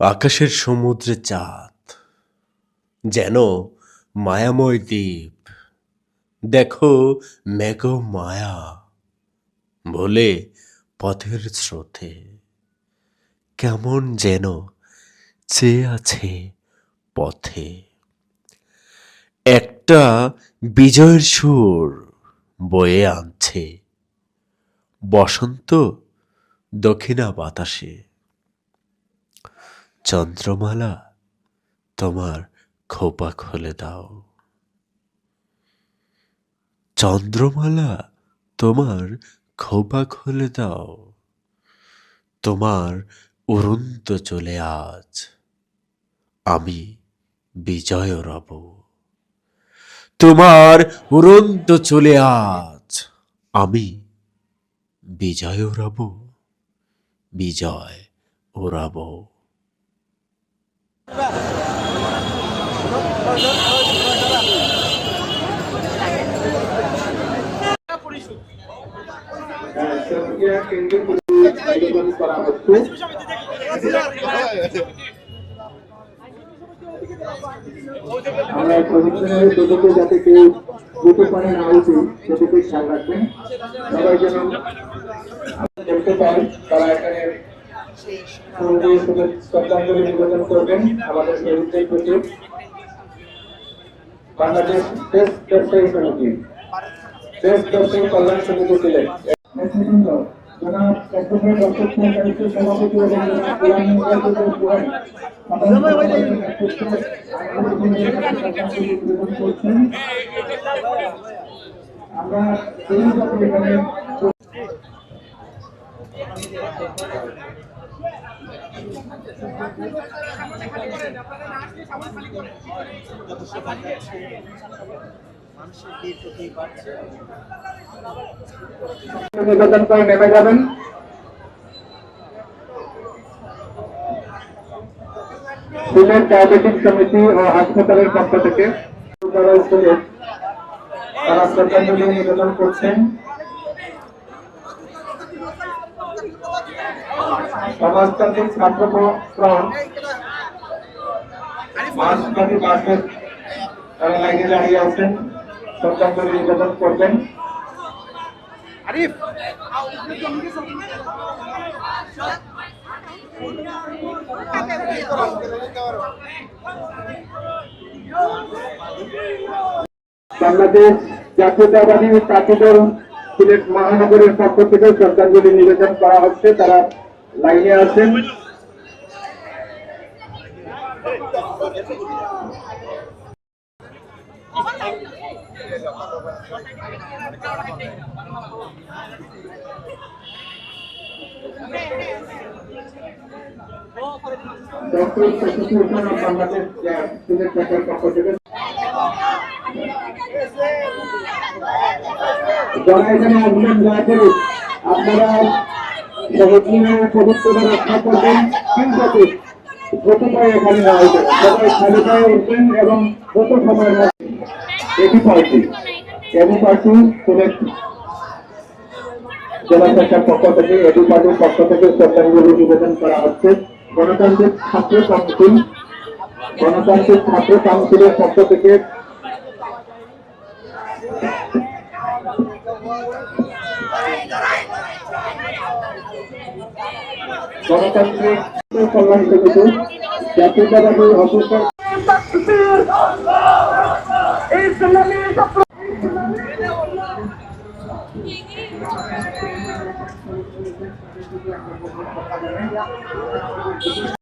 আকাশের সমুদ্রে চাঁদ, যেন মায়াময় দ্বীপ। দেখো মেঘ মায়া বলে পথের স্রোতে, কেমন যেন চেয়ে আছে পথে। একটা বিজয়ের সুর বয়ে আনছে বসন্ত দক্ষিণা বাতাসে। চন্দ্রমালা, তোমার খোপা খুলে দাও। চন্দ্রমালা, তোমার খোপা খুলে দাও। তোমার উড়ন্ত চলে আজ আমি বিজয় রব। তোমার উড়ন্ত চলে আজ আমি বিজয় রব, বিজয় ওরাব প্রক্রিয়া কেন্দ্রে আয়োজন করা হচ্ছে আমরা প্রশিক্ষণের দুটোকে যাতে কেউ দুটো পারে না উঠে, সেদিকে খেয়াল সবাই যেন দেখতে পান তারা এখানে সঙ্গে শ্রদ্ধাঞ্জলি নিবেদন করবেন আমাদের শহীদদের প্রতি বাংলাদেশ টেস্ট ব্যবসায়ী সমিতি টেস্ট ব্যবসায়ী কল্যাণ সমিতি নেতৃবৃন্দ সম্পাদকের নেতৃত্বে নিবেদন করে নেমে যাবেন সিলেট ডায়াবেটিক সমিতি ও হাসপাতালের পক্ষ থেকে তারা শ্রদ্ধাঞ্জলি নিবেদন করছেন। সমাজতান্ত্রিক ছাত্র ফ্রন্ট মার্কেট তারা লাইনে দাঁড়িয়ে আছেন শ্রদ্ধাঞ্জলি নিবেদন করবেন। বাংলাদেশ জাতীয়তাবাদী প্রার্থী দল সিলেট মহানগরের পক্ষ থেকে শ্রদ্ধাঞ্জলি নিবেদন করা হচ্ছে। তারা লাইনে আছেন। Doctor association of Bangladesh Sylhet যারা এখানে আপনারা উঠবেন এবং কত সময়ের এটি পার্টি এবি পার্টি সিলেক্ট জেলা পক্ষ থেকে এডি পার্টির পক্ষ থেকে শ্রদ্ধাঞ্জলি নিবেদন করা হচ্ছে। গণতান্ত্রিক ছাত্র কাউন্সিল গণতান্ত্রিক ছাত্র কাউন্সিলের পক্ষ থেকে গণতান্ত্রিক কল্যাণ সমিতি জাতীয়তাবাদী অফিসার